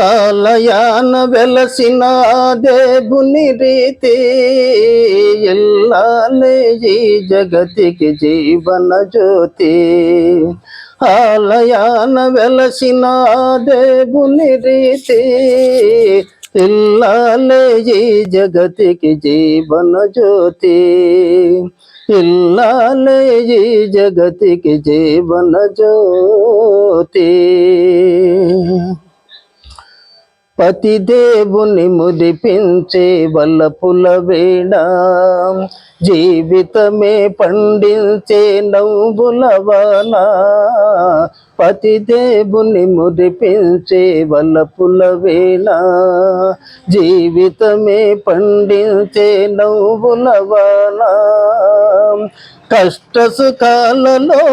ఆలయాన వెలసిన దేవుని రీతి ఎల్లాలే ఈ జగతికి జీవన జ్యోతి ఆలయాన వెలసిన దేవుని రీతి ఇల్లాలే ఈ జగతికి జీవన జ్యోతి ఇల్లాలే ఈ జగతికి జీవన జ్యోతి పతిదేవుని ముదిపించే వల్లపుల వేళ జీవితమే పండించే నవ్వుల పతిదేవుని పతి ముదిపించే వల్లపుల వేళ జీవితమే పండించే నవ్వులవాన కష్ట సుఖాలలో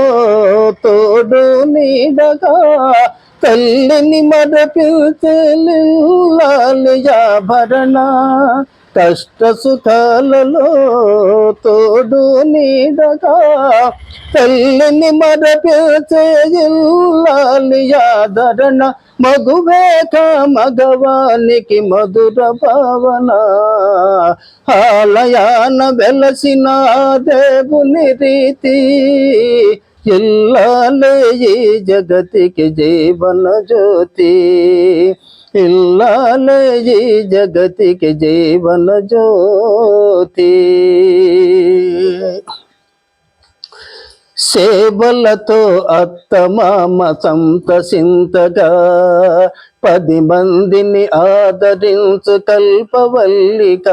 తోడు నీడగా తల్లిని మరపిల్లాలియాభరణ కష్ట సుఖాలలో తోడు నీడగా. తల్లిని మరపిల్లాలియాధరణ మగువేక మగవానికి మధుర భావన. ఆలయాన వెలసిన దేవుని రీతి. ఇల్లాలే ఈ జగతికి జీవన జ్యోతి. ఇల్లాలే ఈ జగతికి జీవన జ్యోతి. సేవలతో అత్తమామ సంతసింతగా పది మందిని ఆదరించు కల్పవల్లిక.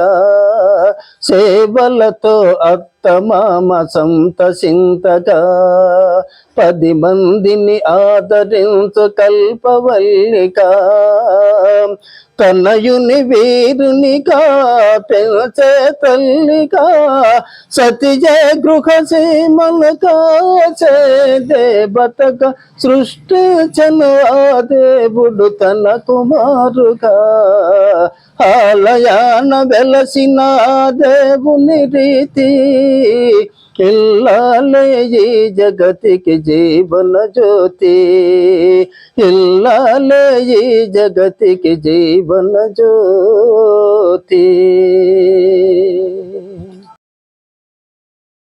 సేవలతో అత్తమామ సంతసింతగా పది మందిని ఆదరించు కల్పవల్లిక. తనయుని వీరునిగా పెంచే తల్లిగా సతిజే గృహ సీమలుగా కాచే దేవతగా సృష్టించను ఆ దేవుడు తన కుమారుగా ఆలయాన వెలసిన దేవుని రీతి ఇల్లాలే ఈ జగతికి జీవన జ్యోతి ఇల్లాలే ఈ జగతికి జీవన జ్యోతి